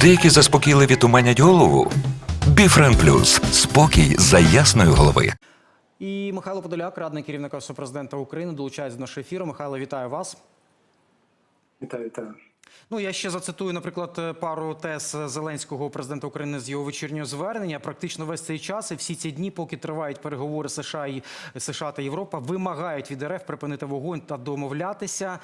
Деякі заспокійливі туманять голову. Біфрен Плюс спокій за ясної голови. І Михайло Подоляк, радник керівника Офісу президента України, долучається до нашого ефіру. Михайло, вітаю вас. Вітаю, вітаю. Ну я ще зацитую, наприклад, пару тез Зеленського президента України з його вечірнього звернення. Практично весь цей час і всі ці дні, поки тривають переговори США і США та Європа, вимагають від РФ припинити вогонь та домовлятися.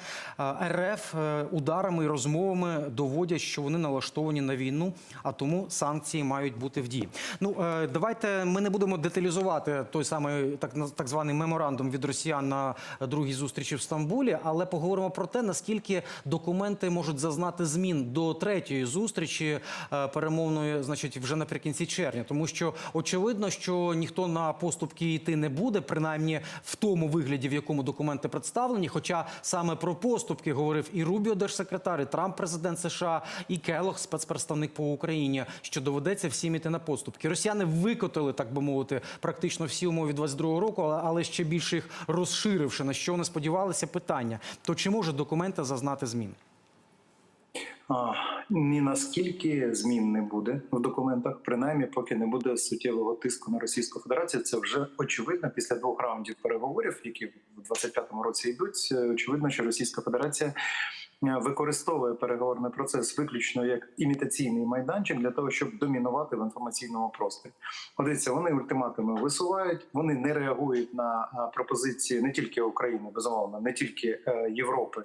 РФ е, ударами і розмовами доводять, що вони налаштовані на війну, а тому санкції мають бути в дії. Ну е, давайте ми не будемо деталізувати той самий так так званий меморандум від росіян на другій зустрічі в Стамбулі, але поговоримо про те, наскільки документи можуть зазнати змін до третьої зустрічі е, перемовної, значить, вже наприкінці червня, тому що очевидно, що ніхто на поступки йти не буде, принаймні в тому вигляді, в якому документи представлені. Хоча саме про поступки говорив і Рубіо, держсекретар, і Трамп, президент США, і Келох, спецпредставник по Україні, що доведеться всім іти на поступки. Росіяни викотили, так би мовити, практично всі умови 22-го року, але ще більше їх розширивши, на що вони сподівалися. Питання: то чи може документи зазнати змін? Ні наскільки змін не буде в документах, принаймні, поки не буде суттєвого тиску на Російську Федерацію. Це вже очевидно після двох раундів переговорів, які в 25-му році йдуть. е, Очевидно, що Російська Федерація використовує переговорний процес виключно як імітаційний майданчик для того, щоб домінувати в інформаційному просторі. От Дивіться, вони ультиматуми висувають, вони не реагують на пропозиції не тільки України, безумовно, не тільки е, Європи,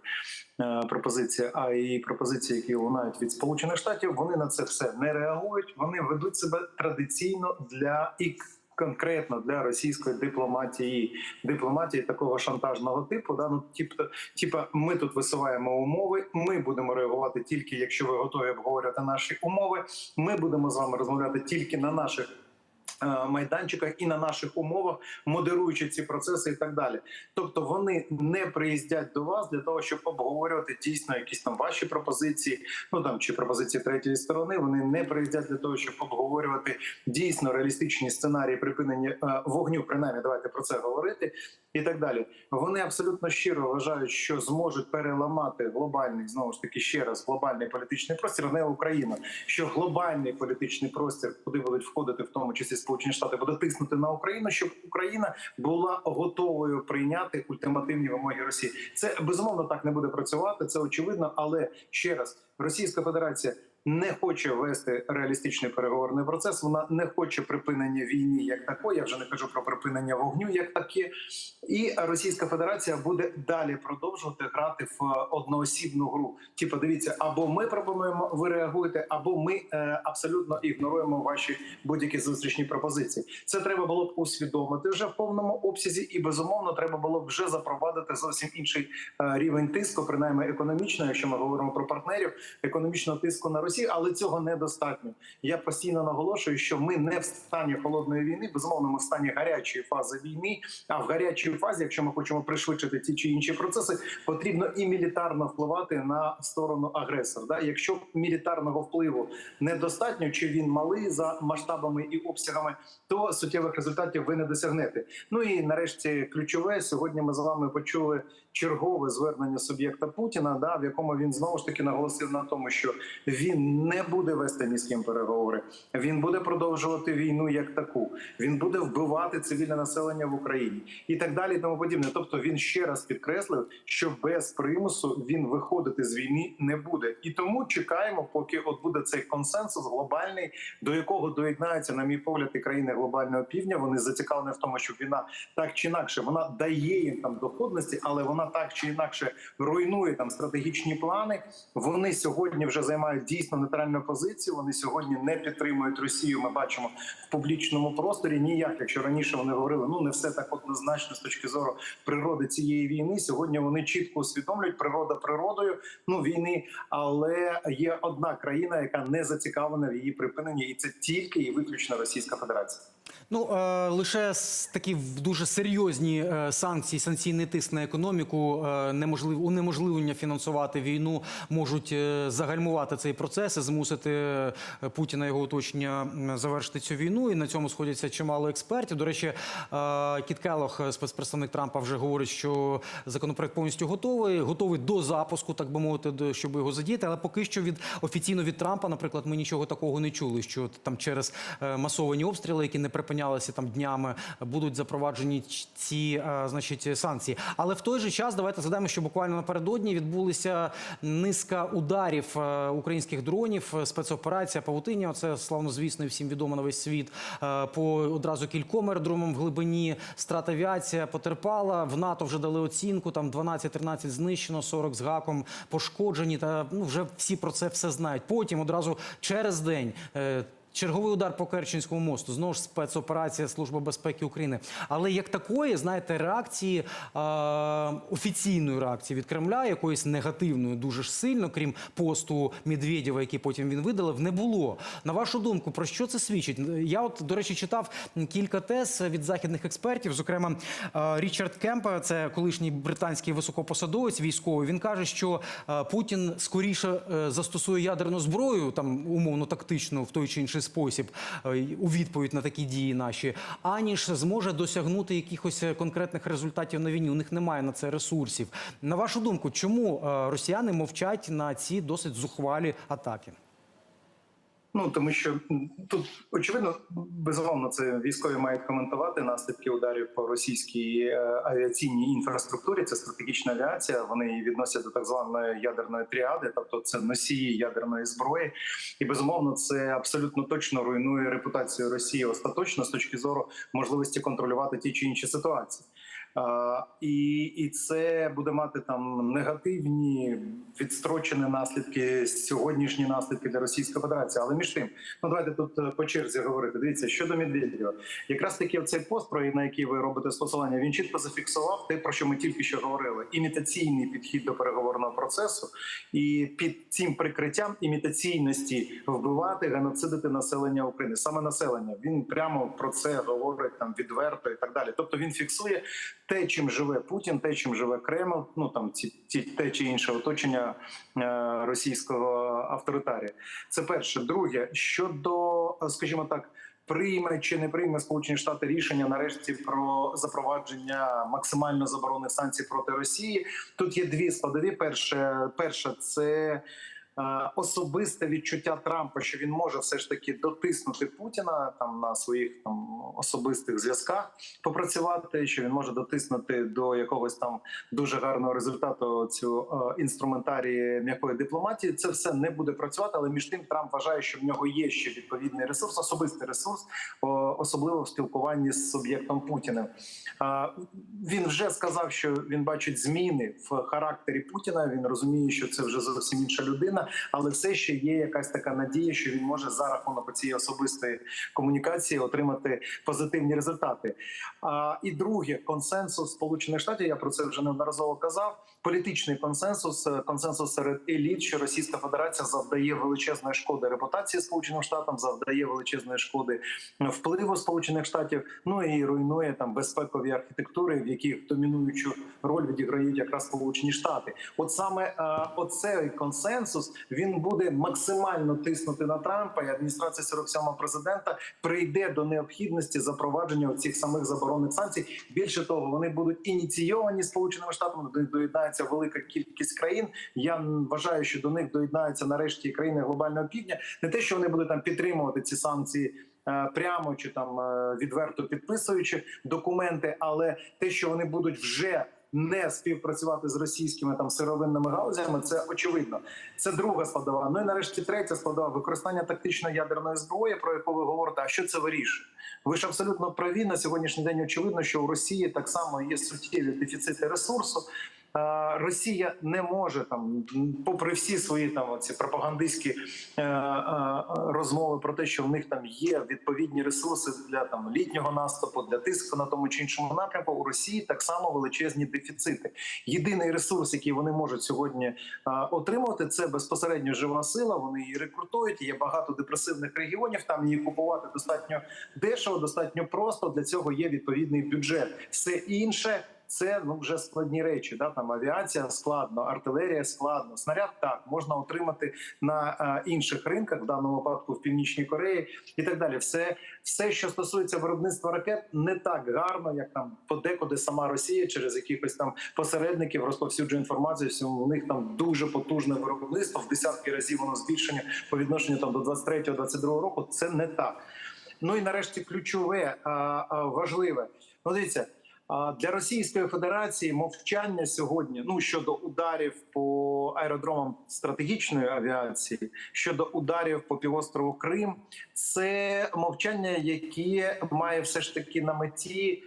е, пропозиції, а й пропозиції, які лунають від Сполучених Штатів. Вони на це все не реагують. Вони ведуть себе традиційно для і конкретно для російської дипломатії, дипломатії такого шантажного типу. Да? Ну, типу, типа, ми тут висуваємо умови. Ми будемо реагувати тільки, якщо ви готові обговорювати наші умови. Ми будемо з вами розмовляти тільки на наших. Е, Майданчиках і на наших умовах, модеруючи ці процеси, і так далі. Тобто вони не приїздять до вас для того, щоб обговорювати дійсно якісь там ваші пропозиції, ну там чи пропозиції третьої сторони. Вони не приїздять для того, щоб обговорювати дійсно реалістичні сценарії припинення е, вогню. Принаймні, давайте про це говорити і так далі. Вони абсолютно щиро вважають, що зможуть переламати глобальний знову ж таки ще раз глобальний політичний простір, не Україна, що глобальний політичний простір, куди будуть входити, в тому числі Сполучені Штати, буде тиснути на Україну, щоб Україна була готовою прийняти ультимативні вимоги Росії. Це безумовно так не буде працювати. Це очевидно, але ще раз Російська Федерація. Не хоче вести реалістичний переговорний процес. Вона не хоче припинення війни як такої. Я вже не кажу про припинення вогню як таке. І Російська Федерація буде далі продовжувати грати в е, одноосібну гру. Типу, дивіться, або ми пропонуємо, ви реагуєте, або ми е, абсолютно ігноруємо ваші будь-які зустрічні пропозиції. Це треба було б усвідомити вже в повному обсязі, і безумовно треба було б вже запровадити зовсім інший е, рівень тиску, принаймні економічно, якщо ми говоримо про партнерів, економічного тиску на Росію, але цього недостатньо. Я постійно наголошую, що ми не в стані холодної війни, безумовно, ми в стані гарячої фази війни. А в гарячій фазі, якщо ми хочемо пришвидшити ті чи інші процеси, потрібно і мілітарно впливати на сторону агресора. Да? Якщо мілітарного впливу недостатньо, чи він малий за масштабами і обсягами, то суттєвих результатів ви не досягнете. Ну і нарешті ключове сьогодні. Ми з вами почули чергове звернення суб'єкта Путіна, да, в якому він знову ж таки наголосив на тому, що він не буде вести ні з ким переговори. Він буде продовжувати війну як таку. Він буде вбивати цивільне населення в Україні і так далі. І тому подібне. Тобто він ще раз підкреслив, що без примусу він виходити з війни не буде. І тому чекаємо, поки от буде цей консенсус глобальний, до якого доєднаються, на мій погляд, і країни глобального півдня. Вони зацікавлені в тому, щоб війна так чи інакше вона дає їм там доходності, але вона так чи інакше руйнує там стратегічні плани. Вони сьогодні вже займають дійсно нейтральну позицію. Вони сьогодні не підтримують Росію. Ми бачимо в публічному просторі. Ніяк, якщо раніше вони говорили, ну не все так однозначно з точки зору природи цієї війни. Сьогодні вони чітко усвідомлюють природа природою ну війни, але є одна країна, яка не зацікавлена в її припиненні, і це тільки і виключно Російська Федерація. Ну е, лише такі дуже серйозні е, санкції, санкційний тиск на економіку, е, неможлив, унеможливлення фінансувати війну можуть загальмувати цей процес. і змусити Путіна його оточення завершити цю війну. І на цьому сходяться чимало експертів. До речі, Кіт Келлог, е, спецпредставник Трампа, вже говорить, що законопроект повністю готовий, готовий до запуску, так би мовити, щоб його задіяти. Але поки що від офіційно від Трампа, наприклад, ми нічого такого не чули. Що там через масовані обстріли, які не припинялися там днями, будуть запроваджені ці е, значить санкції. Але в той же час давайте згадаємо, що буквально напередодні відбулися низка ударів е, українських дронів, е, спецоперація Павутиння. Це славнозвісно і всім відомо на весь світ. По одразу кільком аеродромам в глибині страт авіація потерпала. В НАТО вже дали оцінку. Там 12-13 знищено, 40 з гаком пошкоджені. Та ну вже всі про це все знають. Потім одразу через день. Черговий удар по Керченському мосту, знову ж спецоперація Служби безпеки України. Але як такої, знаєте, реакції е, офіційної реакції від Кремля, якоїсь негативної, дуже ж сильно, крім посту Медведєва, який потім він видалив, не було. На вашу думку, про що це свідчить? Я от до речі читав кілька тез від західних експертів. Зокрема, е, Річард Кемп, це колишній британський високопосадовець військовий. Він каже, що е, Путін скоріше е, застосує ядерну зброю, там умовно тактичну в той чи інший спосіб е, у відповідь на такі дії наші, аніж зможе досягнути якихось е, конкретних результатів на війні. У них немає на це ресурсів. На вашу думку, чому е, росіяни мовчать на ці досить зухвалі атаки? Ну тому що тут очевидно, безумовно, це військові мають коментувати наслідки ударів по російській е, авіаційній інфраструктурі. Це стратегічна авіація. Вони її відносять до так званої ядерної тріади, тобто це носії ядерної зброї. І безумовно, це абсолютно точно руйнує репутацію Росії остаточно з точки зору можливості контролювати ті чи інші ситуації. І, і це буде мати там негативні відстрочені наслідки, сьогоднішні наслідки для Російської Федерації. Але між тим, ну давайте тут е, по черзі говорити. Дивіться, щодо Медведєва, якраз таки цей пост, про на який ви робите посилання, він чітко зафіксував те, про що ми тільки що говорили: імітаційний підхід до переговорного процесу, і під цим прикриттям імітаційності вбивати, геноцидити населення України, саме населення. Він прямо про це говорить там відверто і так далі. Тобто він фіксує те, чим живе Путін, те, чим живе Кремль, ну там ці, ці те чи інше оточення е, російського авторитарія. Це перше. Друге, щодо, е, скажімо так. Прийме чи не прийме Сполучені Штати рішення нарешті про запровадження максимально заборонених санкцій проти Росії. Тут є дві складові. Перше, перша це особисте відчуття Трампа, що він може все ж таки дотиснути Путіна там на своїх там особистих зв'язках, попрацювати, що він може дотиснути до якогось там дуже гарного результату цю е, інструментарії м'якої дипломатії. Це все не буде працювати, але між тим Трамп вважає, що в нього є ще відповідний ресурс, особистий ресурс, особливо в спілкуванні з суб'єктом Путіним. Е, Він вже сказав, що він бачить зміни в характері Путіна. Він розуміє, що це вже зовсім інша людина, але все ще є якась така надія, що він може за рахунок цієї особистої комунікації отримати позитивні результати. А, і друге, консенсус Сполучених Штатів. Я про це вже неодноразово казав. Політичний консенсус, е, консенсус серед еліт, що Російська Федерація завдає величезної шкоди репутації Сполученим Штатам, завдає величезної шкоди впливу Сполучених Штатів. Ну і руйнує там безпекові архітектури, в яких домінуючу роль відіграють якраз Сполучені Штати. От саме е, оцей консенсус він буде максимально тиснути на Трампа, і адміністрація 47-го президента прийде до необхідності запровадження цих самих заборонних санкцій. Більше того, вони будуть ініційовані сполученими штатами. До доєднається велика кількість країн. Я вважаю, що до них доєднаються нарешті країни глобального півдня. Не те, що вони будуть там підтримувати ці санкції. е, Прямо чи там е, відверто підписуючи документи, але те, що вони будуть вже не співпрацювати з російськими там сировинними галузями, це очевидно. Це друга складова. Ну і нарешті третя складова використання тактичної ядерної зброї, про яку ви говорите. А що це вирішує? Ви ж абсолютно праві на сьогоднішній день. Очевидно, що у Росії так само є суттєві дефіцити ресурсу. Е, Росія не може там, попри всі свої там ці пропагандистські е, е, розмови про те, що в них там є відповідні ресурси для там літнього наступу, для тиску на тому чи іншому напрямку. У Росії так само величезні дефіцити. Єдиний ресурс, який вони можуть сьогодні е, отримувати, це безпосередньо жива сила. Вони її рекрутують. Є багато депресивних регіонів. Там її купувати достатньо дешево, достатньо просто. Для цього є відповідний бюджет. Все інше це ну вже складні речі. Да? Там авіація складно, артилерія складно. Снаряд так можна отримати на е, інших ринках, в даному випадку в північній Кореї, і так далі. Все, все, що стосується виробництва ракет, не так гарно, як там подекуди сама Росія через якихось там посередників розповсюджує інформацію. що У них там дуже потужне виробництво в десятки разів воно збільшення по відношенню там до 23-22 року. Це не так. Ну і нарешті ключове а, а, важливе. Ну, дивіться. Для Російської Федерації мовчання сьогодні ну щодо ударів по аеродромам стратегічної авіації, щодо ударів по півострову Крим, це мовчання, яке має все ж таки на меті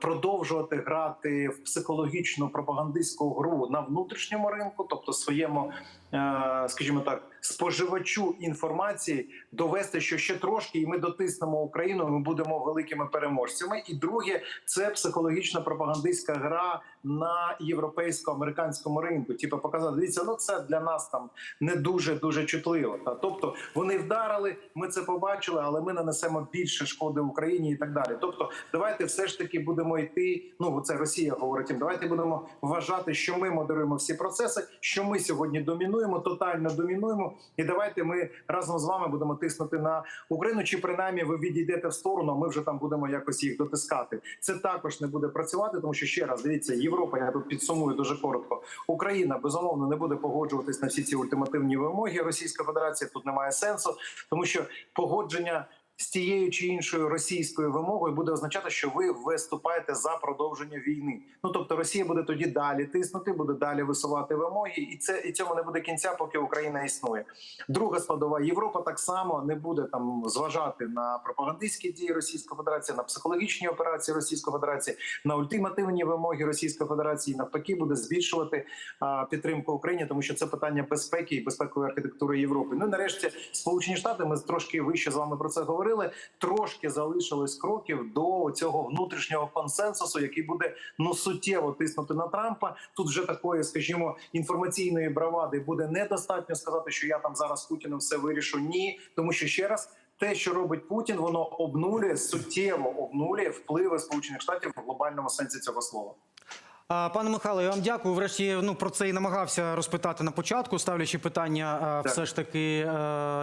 продовжувати грати в психологічну пропагандистську гру на внутрішньому ринку, тобто своєму, е, скажімо так, споживачу інформації, довести, що ще трошки, і ми дотиснемо Україну. Ми будемо великими переможцями. І друге, це психологічна пропагандистська гра на європейсько-американському ринку. Типу показати, дивіться, ну це для нас там не дуже дуже чутливо. Та тобто вони вдарили, ми це побачили, але ми нанесемо більше шкоди Україні і так далі. Тобто, давайте все ж таки будемо йти. Ну це Росія говорить. їм, Давайте будемо вважати, що ми модеруємо всі процеси, що ми сьогодні домінуємо, тотально домінуємо. І давайте ми разом з вами будемо тиснути на Україну. Чи принаймні ви відійдете в сторону? а Ми вже там будемо якось їх дотискати. Це також не буде працювати, тому що ще раз дивіться, Європа. Я тут підсумую дуже коротко. Україна безумовно не буде погоджуватись на всі ці ультимативні вимоги Російської Федерації. Тут немає сенсу, тому що погодження. З тією чи іншою російською вимогою буде означати, що ви виступаєте за продовження війни. Ну тобто Росія буде тоді далі тиснути, буде далі висувати вимоги, і це і цьому не буде кінця, поки Україна існує. Друга складова Європа так само не буде там зважати на пропагандистські дії Російської Федерації, на психологічні операції Російської Федерації, на ультимативні вимоги Російської Федерації. Навпаки, буде збільшувати а, підтримку Україні, тому що це питання безпеки і безпекової архітектури Європи. Ну і нарешті Сполучені Штати. Ми трошки вище з вами про це говорили. Трошки залишилось кроків до цього внутрішнього консенсусу, який буде ну суттєво тиснути на Трампа. Тут вже такої, скажімо, інформаційної бравади буде недостатньо сказати, що я там зараз з Путіним все вирішу. Ні, тому що ще раз. Те, що робить Путін, воно обнулює суттєво обнулює впливи Сполучених Штатів в глобальному сенсі цього слова. Пане Михайло, я вам дякую. Врешті ну про це і намагався розпитати на початку, ставлячи питання, Так. все ж таки,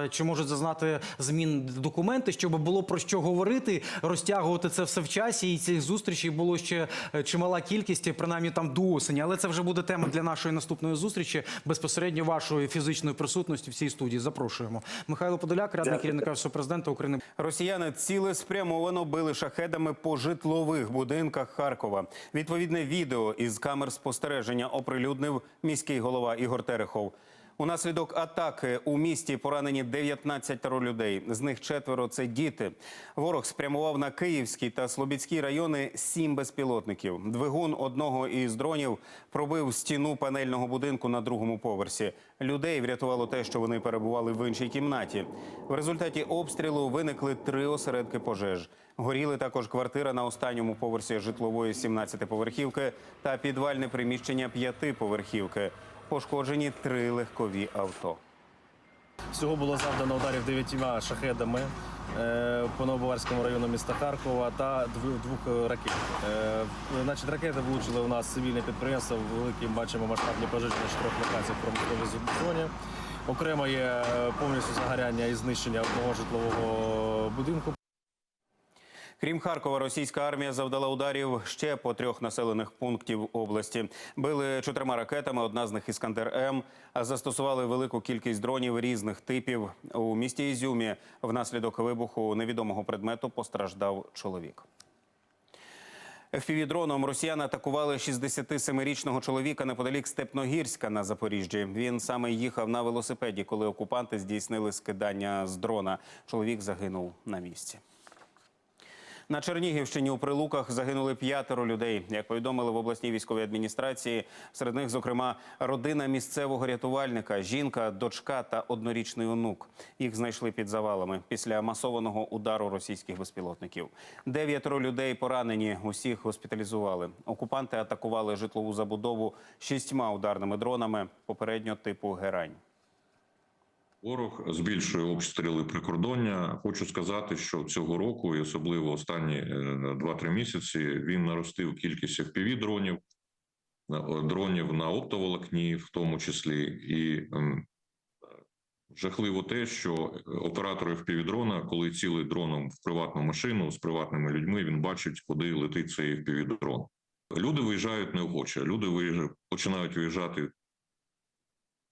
чи можуть зазнати змін документи, щоб було про що говорити, розтягувати це все в часі. І цих зустрічей було ще е, чимала кількість, принаймні там до осені. Але це вже буде тема для нашої наступної зустрічі. Безпосередньо вашої фізичної присутності в цій студії. Запрошуємо. Михайло Подоляк, радник керівника президента України. Росіяни цілеспрямовано били шахедами по житлових будинках Харкова. Відповідне відео із камер спостереження оприлюднив міський голова Ігор Терехов. Унаслідок атаки у місті поранені 19 людей. З них четверо це діти. Ворог спрямував на Київський та Слобідський райони сім безпілотників. Двигун одного із дронів пробив стіну панельного будинку на другому поверсі. Людей врятувало те, що вони перебували в іншій кімнаті. В результаті обстрілу виникли три осередки пожеж. Горіли також квартира на останньому поверсі житлової 17-поверхівки та підвальне приміщення п'ятиповерхівки. Пошкоджені три легкові авто. Всього було завдано ударів дев'ятьма шахедами е, по Новобаварському району міста Харкова та двох ракет. Е, Значить, ракети влучили у нас цивільне підприємство. Великі бачимо масштабні пожежі на чотирьох локаціях в промисловій зоні. Окремо є повністю загоряння і знищення одного житлового будинку. Крім Харкова, російська армія завдала ударів ще по трьох населених пунктів області. Били чотирма ракетами, одна з них іскандер М. Застосували велику кількість дронів різних типів. У місті Ізюмі внаслідок вибуху невідомого предмету постраждав чоловік. FPV-дроном росіяни атакували 67-річного чоловіка неподалік Степногірська на Запоріжжі. Він саме їхав на велосипеді, коли окупанти здійснили скидання з дрона. Чоловік загинув на місці. На Чернігівщині у Прилуках загинули п'ятеро людей. Як повідомили в обласній військовій адміністрації, серед них, зокрема, родина місцевого рятувальника, жінка, дочка та однорічний онук. Їх знайшли під завалами після масованого удару російських безпілотників. Дев'ятеро людей поранені. Усіх госпіталізували. Окупанти атакували житлову забудову шістьма ударними дронами, попередньо типу Герань. Ворог збільшує обстріли прикордоння. Хочу сказати, що цього року, і особливо останні е, 2-3 місяці, він наростив кількість fpv дронів, е, дронів на оптоволокні, в тому числі, і жахливо те, що оператор fpv дрона, коли цілий дроном в приватну машину з приватними людьми, він бачить, куди летить цей fpv дрон. Люди виїжджають неохоче. Люди виїжджають, починають виїжджати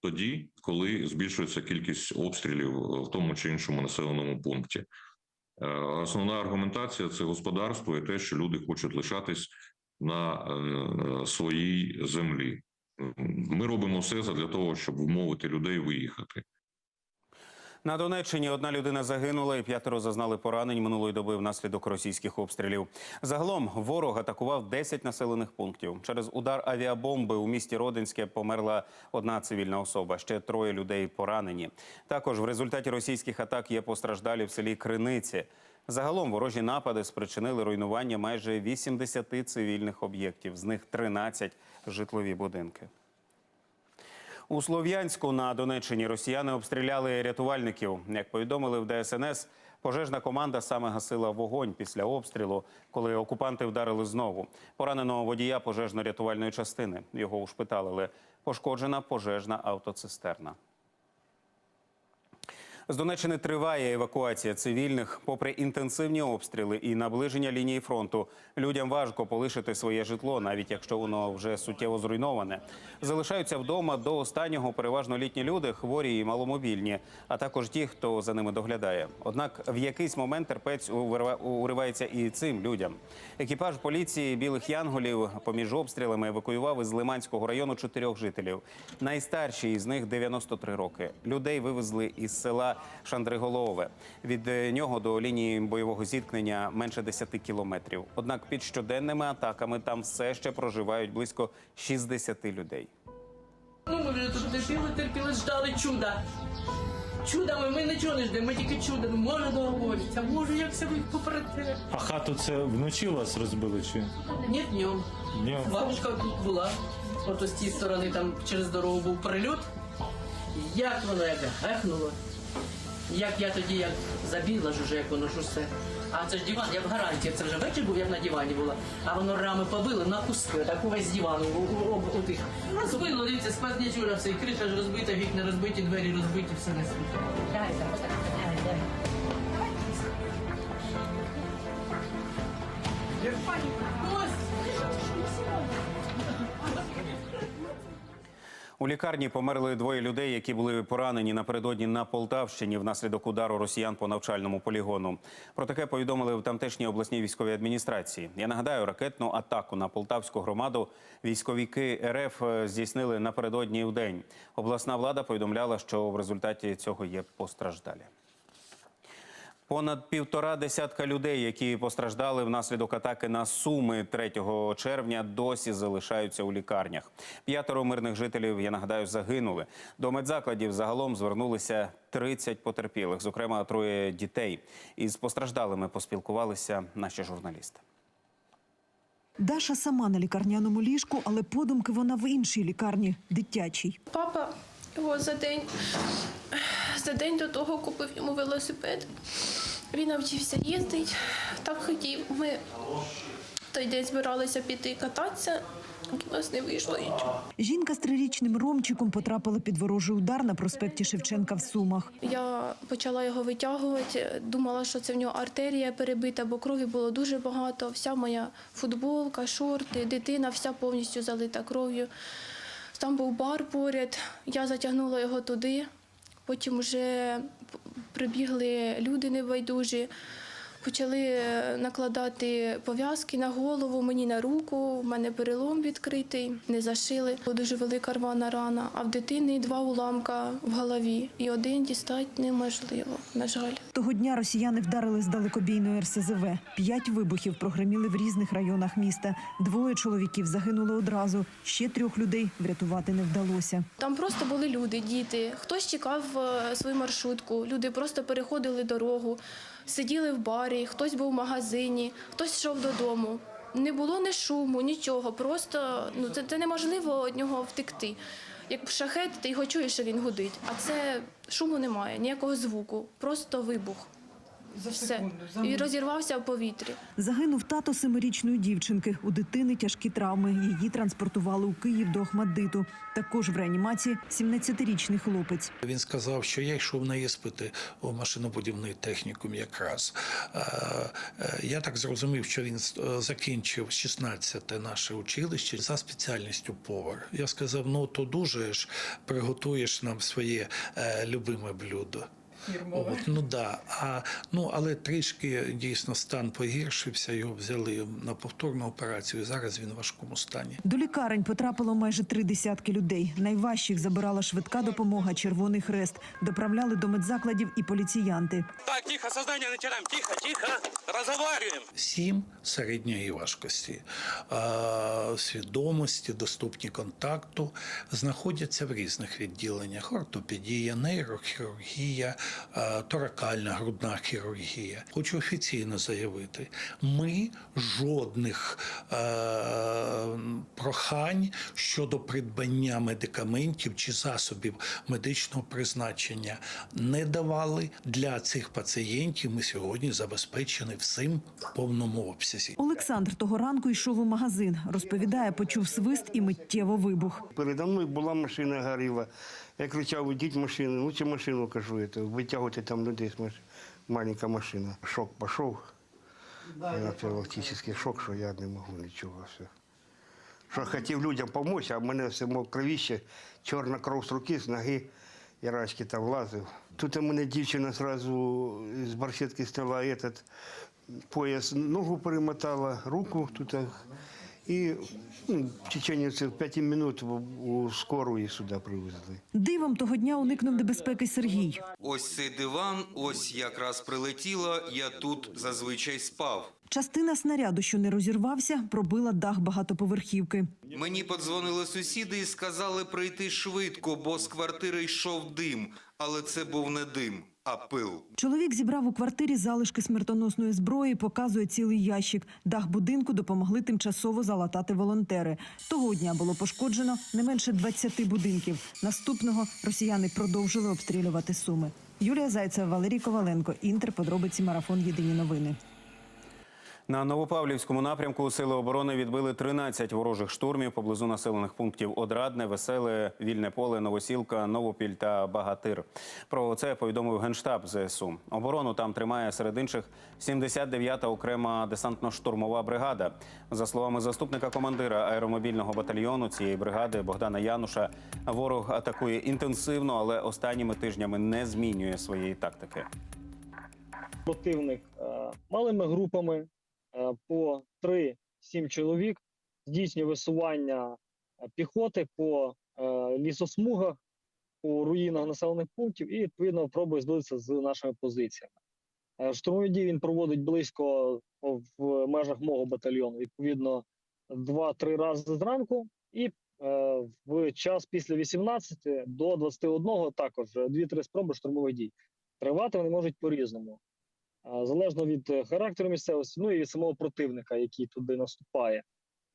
тоді, коли збільшується кількість обстрілів в тому чи іншому населеному пункті. Е, Основна аргументація це господарство і те, що люди хочуть лишатись на е, своїй землі. Ми робимо все для того, щоб вмовити людей виїхати. На Донеччині одна людина загинула і п'ятеро зазнали поранень минулої доби внаслідок російських обстрілів. Загалом ворог атакував 10 населених пунктів. Через удар авіабомби у місті Родинське померла одна цивільна особа. Ще троє людей поранені. Також в результаті російських атак є постраждалі в селі Криниці. Загалом ворожі напади спричинили руйнування майже 80 цивільних об'єктів, з них 13 – житлові будинки. У Слов'янську на Донеччині росіяни обстріляли рятувальників. Як повідомили в ДСНС, пожежна команда саме гасила вогонь після обстрілу, коли окупанти вдарили знову. Пораненого водія пожежно-рятувальної частини. Його ушпиталили. Пошкоджена пожежна автоцистерна. З Донеччини триває евакуація цивільних. Попри інтенсивні обстріли і наближення лінії фронту, людям важко полишити своє житло, навіть якщо воно вже суттєво зруйноване. Залишаються вдома до останнього переважно літні люди, хворі і маломобільні, а також ті, хто за ними доглядає. Однак в якийсь момент терпець уривається і цим людям. Екіпаж поліції білих янголів поміж обстрілами евакуював із Лиманського району чотирьох жителів. Найстарший із них 93 роки. Людей вивезли із села Шандриголове. Від е, нього до лінії бойового зіткнення менше 10 кілометрів. Однак під щоденними атаками там все ще проживають близько 60 людей. Ну, ми вже тут терпіли, терпіли, ждали чуда. Чуда ми, ми нічого не ждемо, ми тільки чуда. Ну, може договоритися, може як себе поперети. А хату це вночі у вас розбили чи Ні, днем. ні? Бабушка тут була. Ото з тієї сторони там через дорогу був прильот. Як воно як гехнуло. Як я тоді як забігла ж уже, як воно ж усе. А це ж диван, я в гарантії, це вже вечір був, я на дивані була. А воно рами побило на куски, так увесь диван у, у, у, у тих. Розбило, дивіться, сквознячура все, і криша ж розбита, вікна розбиті, двері розбиті, все не світло. У лікарні померли двоє людей, які були поранені напередодні на Полтавщині внаслідок удару росіян по навчальному полігону. Про таке повідомили в тамтешній обласній військовій адміністрації. Я нагадаю, ракетну атаку на полтавську громаду військовіки РФ здійснили напередодні в день. Обласна влада повідомляла, що в результаті цього є постраждалі. Понад півтора десятка людей, які постраждали внаслідок атаки на Суми 3 червня, досі залишаються у лікарнях. П'ятеро мирних жителів, я нагадаю, загинули. До медзакладів загалом звернулися 30 потерпілих, зокрема троє дітей. Із постраждалими поспілкувалися наші журналісти. Даша сама на лікарняному ліжку, але подумки вона в іншій лікарні дитячій. Папа його за день, за день до того купив йому велосипед. Він навчився їздити, так хотів. Ми той день збиралися піти кататися, у нас не вийшло нічого. Жінка з трирічним Ромчиком потрапила під ворожий удар на проспекті Шевченка в Сумах. Я почала його витягувати, думала, що це в нього артерія перебита, бо крові було дуже багато. Вся моя футболка, шорти, дитина вся повністю залита кров'ю. Там був бар поряд, я затягнула його туди. Потім вже прибігли люди небайдужі, почали е, накладати пов'язки на голову, мені на руку, в мене перелом відкритий, не зашили. Була дуже велика рвана рана, а в дитини два уламка в голові. І один дістати неможливо, на жаль. Того дня росіяни вдарили з далекобійної РСЗВ. П'ять вибухів прогреміли в різних районах міста. Двоє чоловіків загинули одразу. Ще трьох людей врятувати не вдалося. Там просто були люди, діти. Хтось чекав е, свою маршрутку, люди просто переходили дорогу, сиділи в барі, хтось був в магазині, хтось йшов додому. Не було ні шуму, нічого. Просто ну це, це неможливо від нього втекти. як шахет, ти його чуєш, що він гудить. А це шуму немає, ніякого звуку, просто вибух. За Все. І розірвався в повітрі. Загинув тато семирічної дівчинки. У дитини тяжкі травми. Її транспортували у Київ до Охмаддиту. Також в реанімації 17-річний хлопець. Він сказав, що я йшов на іспити у машинобудівний технікум якраз. Е, е, Я так зрозумів, що він е, закінчив 16-те наше училище за спеціальністю повар. Я сказав: ну то дуже ж приготуєш нам своє любиме блюдо. От, ну да. А, ну але трішки дійсно стан погіршився. Його взяли на повторну операцію. Зараз він в важкому стані. До лікарень потрапило майже три десятки людей. Найважчих забирала швидка допомога, Червоний Хрест. Доправляли до медзакладів і поліціянти. Так, тихо, сознание начинаем. Тихо, тихо. Разговариваем. Сім середньої важкості а, свідомості, доступні контакту, знаходяться в різних відділеннях: ортопедія, нейрохірургія, торакальна грудна хірургія. Хочу офіційно заявити: ми жодних е, прохань щодо придбання медикаментів чи засобів медичного призначення не давали для цих пацієнтів. Ми сьогодні забезпечені всім в повному обсязі. Олександр того ранку йшов у магазин. Розповідає, почув свист і миттєво вибух. Передо мною була машина горіла. Я кричав, уйдіть машину, лучше машину кажу, це, витягуйте там людей з маш... маленька машина. Шок пішов. Анафілактичний шок, що я не можу нічого. Все. Що хотів людям допомогти, а в мене все мов кровіще, чорна кров з руки, з ноги, я рачки там влазив. Тут у мене дівчина одразу з барсетки стала этот пояс, ногу перемотала, руку тут. І ну, в течение цих п'яти минут у скору її сюди привезли. Дивом того дня уникнув небезпеки Сергій. Ось цей диван, ось якраз прилетіло, я тут зазвичай спав. Частина снаряду, що не розірвався, пробила дах багатоповерхівки. Мені подзвонили сусіди і сказали прийти швидко, бо з квартири йшов дим. Але це був не дим, пил. Чоловік зібрав у квартирі залишки смертоносної зброї, показує цілий ящик. Дах будинку допомогли тимчасово залатати волонтери. Того дня було пошкоджено не менше 20 будинків. Наступного росіяни продовжили обстрілювати суми. Юлія Зайцева, Валерій Коваленко, Інтер. Подробиці марафон. Єдині новини. На Новопавлівському напрямку сили оборони відбили 13 ворожих штурмів поблизу населених пунктів Одрадне, Веселе, Вільне поле, Новосілка, Новопіль та Багатир. Про це повідомив генштаб ЗСУ. Оборону там тримає серед інших 79-та окрема десантно-штурмова бригада. За словами заступника командира аеромобільного батальйону цієї бригади Богдана Януша, ворог атакує інтенсивно, але останніми тижнями не змінює своєї тактики. Противник е, малими групами по 3-7 чоловік здійснює висування е, піхоти по е, лісосмугах, по руїнах населених пунктів і відповідно пробує зблизитися з нашими позиціями. Е, Штурмові дії він проводить близько в межах мого батальйону, відповідно, 2-3 рази зранку, і е, в час після 18 до 21 також 2-3 спроби штурмових дій. Тривати вони можуть по-різному. Залежно від е, характеру місцевості, ну і від самого противника, який туди наступає.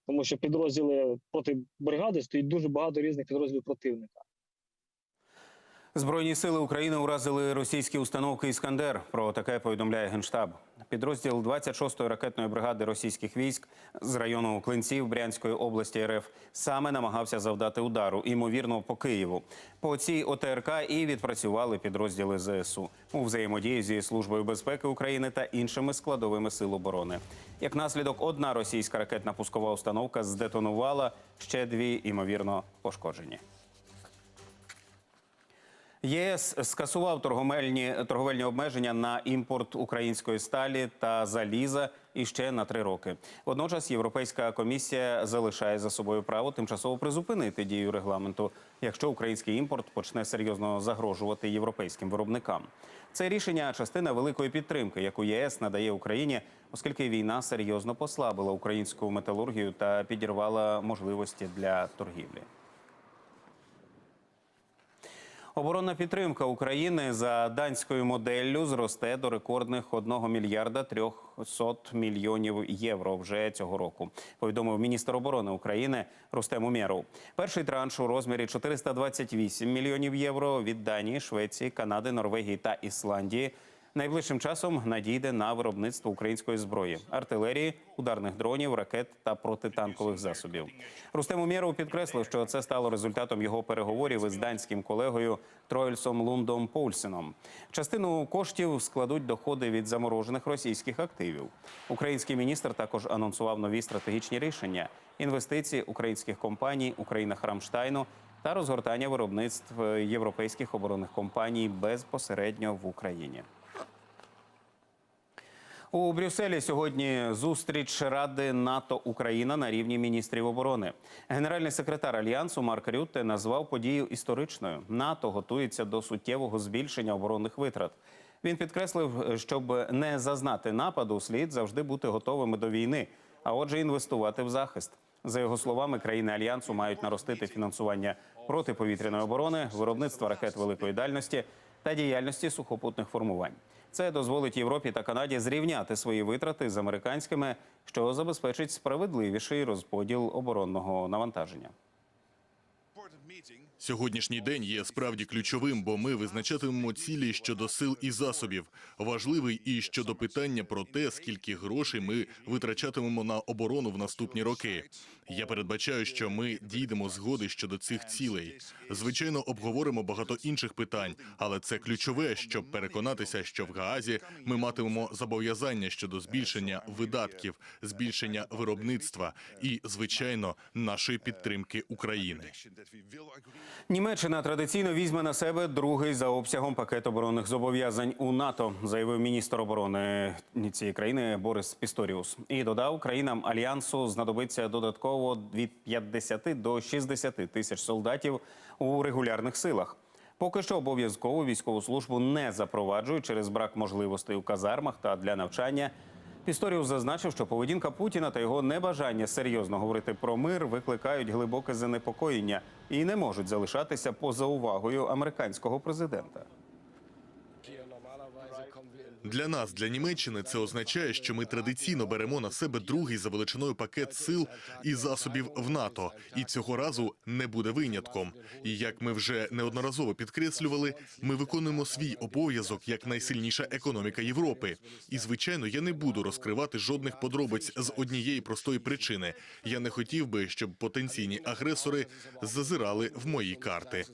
Тому що підрозділи проти бригади стоїть дуже багато різних підрозділів противника. Збройні сили України уразили російські установки Іскандер. Про таке повідомляє генштаб. Підрозділ 26-ї ракетної бригади російських військ з району Клинців Брянської області РФ саме намагався завдати удару, ймовірно, по Києву. По цій ОТРК і відпрацювали підрозділи ЗСУ у взаємодії зі службою безпеки України та іншими складовими сил оборони. Як наслідок, одна російська ракетна пускова установка здетонувала, ще дві ймовірно пошкоджені. ЄС скасував торговельні, торговельні обмеження на імпорт української сталі та заліза іще на три роки. Водночас Європейська комісія залишає за собою право тимчасово призупинити дію регламенту, якщо український імпорт почне серйозно загрожувати європейським виробникам. Це рішення частина великої підтримки, яку ЄС надає Україні, оскільки війна серйозно послабила українську металургію та підірвала можливості для торгівлі. Оборонна підтримка України за данською моделлю зросте до рекордних 1 мільярда 300 мільйонів євро вже цього року. Повідомив міністр оборони України Рустем Умєров. Перший транш у розмірі 428 мільйонів євро від Данії, Швеції, Канади, Норвегії та Ісландії. Найближчим часом надійде на виробництво української зброї, артилерії, ударних дронів, ракет та протитанкових засобів. Рустем Умєров підкреслив, що це стало результатом його переговорів із данським колегою Троїльсом Лундом Поульсеном. Частину коштів складуть доходи від заморожених російських активів. Український міністр також анонсував нові стратегічні рішення: інвестиції українських компаній у країнах Рамштайну та розгортання виробництв європейських оборонних компаній безпосередньо в Україні. У Брюсселі сьогодні зустріч Ради НАТО Україна на рівні міністрів оборони. Генеральний секретар альянсу Марк Рютте назвав подію історичною. НАТО готується до суттєвого збільшення оборонних витрат. Він підкреслив, щоб не зазнати нападу, слід завжди бути готовими до війни, а отже, інвестувати в захист. За його словами, країни альянсу мають наростити фінансування протиповітряної оборони, виробництва ракет великої дальності та діяльності сухопутних формувань. Це дозволить Європі та Канаді зрівняти свої витрати з американськими, що забезпечить справедливіший розподіл оборонного навантаження. Сьогоднішній день є справді ключовим, бо ми визначатимемо цілі щодо сил і засобів. Важливий і щодо питання про те, скільки грошей ми витрачатимемо на оборону в наступні роки. Я передбачаю, що ми дійдемо згоди щодо цих цілей. Звичайно, обговоримо багато інших питань, але це ключове, щоб переконатися, що в Гаазі ми матимемо зобов'язання щодо збільшення видатків, збільшення виробництва і, звичайно, нашої підтримки України. Німеччина традиційно візьме на себе другий за обсягом пакет оборонних зобов'язань у НАТО, заявив міністр оборони цієї країни Борис Пісторіус. І додав, країнам альянсу знадобиться додатково від 50 до 60 тисяч солдатів у регулярних силах. Поки що обов'язкову військову службу не запроваджують через брак можливостей у казармах та для навчання. Пісторіус зазначив, що поведінка Путіна та його небажання серйозно говорити про мир викликають глибоке занепокоєння і не можуть залишатися поза увагою американського президента. Для нас, для Німеччини, це означає, що ми традиційно беремо на себе другий за величиною пакет сил і засобів в НАТО, і цього разу не буде винятком. І як ми вже неодноразово підкреслювали, ми виконуємо свій обов'язок як найсильніша економіка Європи. І звичайно, я не буду розкривати жодних подробиць з однієї простої причини. Я не хотів би, щоб потенційні агресори зазирали в мої карти.